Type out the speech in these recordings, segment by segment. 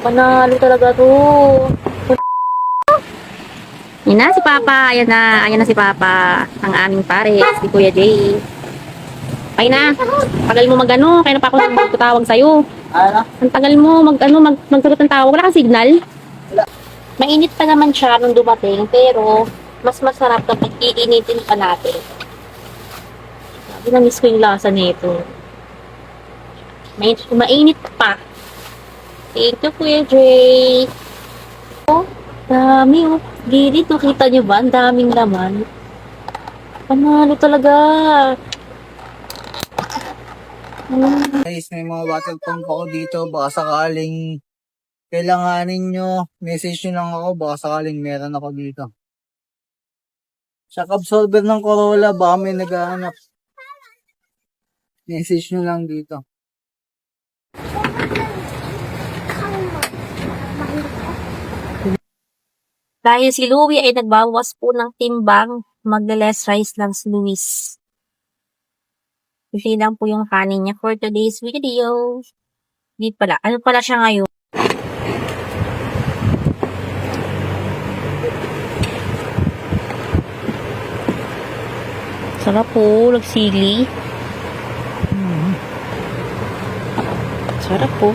Panalo talaga to. Yan na si Papa. Ayan na. Ayan na si Papa. Ang aming pare. Si Kuya Jay. Ay na. Tagal mo magano. Kaya na pa ako nagtatawag sa'yo. Ano? Ang tagal mo mag ano mag magsagot ng tawag. Wala kang signal. Mainit pa naman siya nung dumating. Pero mas masarap kapag iinitin pa natin. Sabi na miss ko yung lasa nito. Mainit, mainit pa. Thank you, Kuya Jay. Oh, dami oh. Gilid, oh. Kita niyo ba? Ang daming laman. Panalo talaga. Mm. Guys, may mga bottle pump ako dito. Baka sakaling kailanganin nyo, message nyo lang ako. Baka sakaling meron ako dito. Shock absorber ng Corolla, baka may naghahanap. Message nyo lang dito. Dahil si Louie ay nagbawas po ng timbang, magle-less rice lang si Luis. Kasi lang po yung kanin niya for today's video. Hindi pala. Ano pala siya ngayon? Sarap po, nagsili. Sarap po.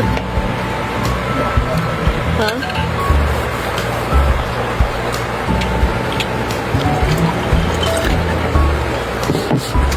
ha? Huh?